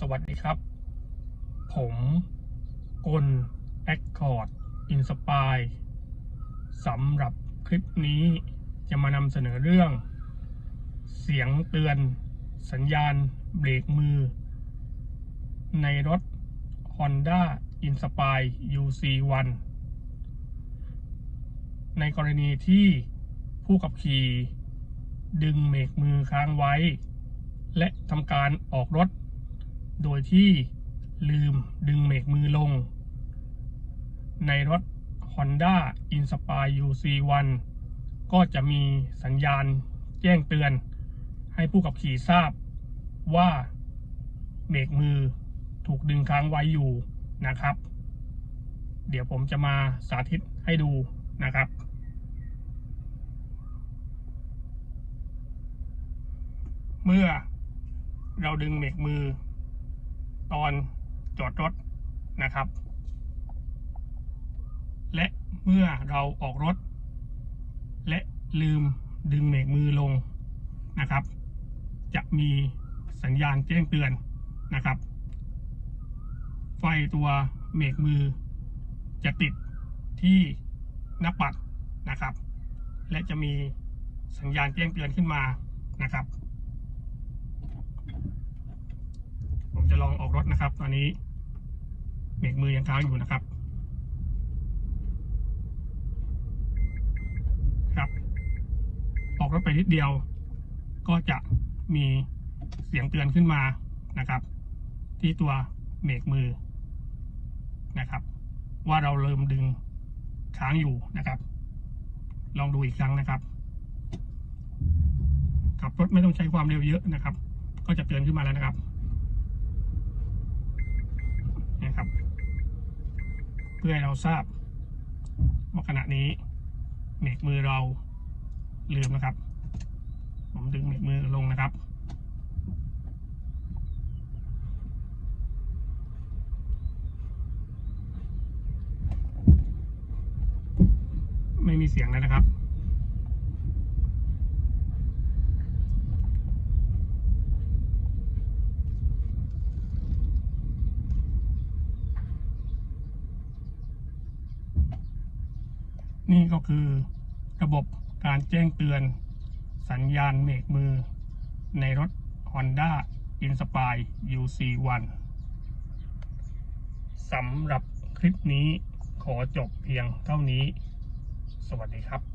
สวัสดีครับ ผมกลแอคคอร์ดอินสปายสำหรับคลิปนี้จะมานำเสนอเรื่อง เสียงเตือนสัญญาณเบรกมือ ในรถ Honda Inspire UC1 ในกรณีที่ผู้ขับขี่ดึงเบรกมือค้างไว้ และทำการออกรถ โดยที่ลืมดึงเบรกมือลง ในรถ Honda Inspire UC1 ก็จะมีสัญญาณแจ้งเตือน ให้ผู้ขับขี่ทราบว่าเบรกมือถูกดึงค้างไว้อยู่นะครับ เดี๋ยวผมจะมาสาธิตให้ดูนะครับ เมื่อเราดึงเบรกมือ ตอนจอดรถนะครับ และเมื่อเราออกรถ และลืมดึงเบรกมือลงนะครับ จะมีสัญญาณแจ้งเตือนนะครับ ไฟตัวเบรกมือจะติดที่หน้าปัดนะครับ และจะมีสัญญาณแจ้งเตือนขึ้นมานะครับ ผมจะลองออก รถนะครับ ตอนนี้เบรกมือยังค้างอยู่นะครับ ครับ ออกรถไปนิดเดียว ก็จะมีเสียงเตือนขึ้นมานะครับ ที่ตัวเบรกมือนะครับ ว่าเราเริ่มดึงค้างอยู่นะครับ ลองดูอีกครั้งนะครับขับรถไม่ต้องใช้ความเร็วเยอะนะครับ ก็จะเตือนขึ้นมาแล้วนะครับนะครับ เพื่อให้เราทราบ ว่าขณะนี้เมกมือเราลืมนะครับ ผมดึงเมกมือลงนะครับ ไม่มีเสียงแล้วนะครับ นี่ก็คือระบบการแจ้งเตือนสัญญาณเมกมือ ในรถ Honda Inspire UC1 สำหรับคลิปนี้ขอจบเพียงเท่านี้ สวัสดีครับ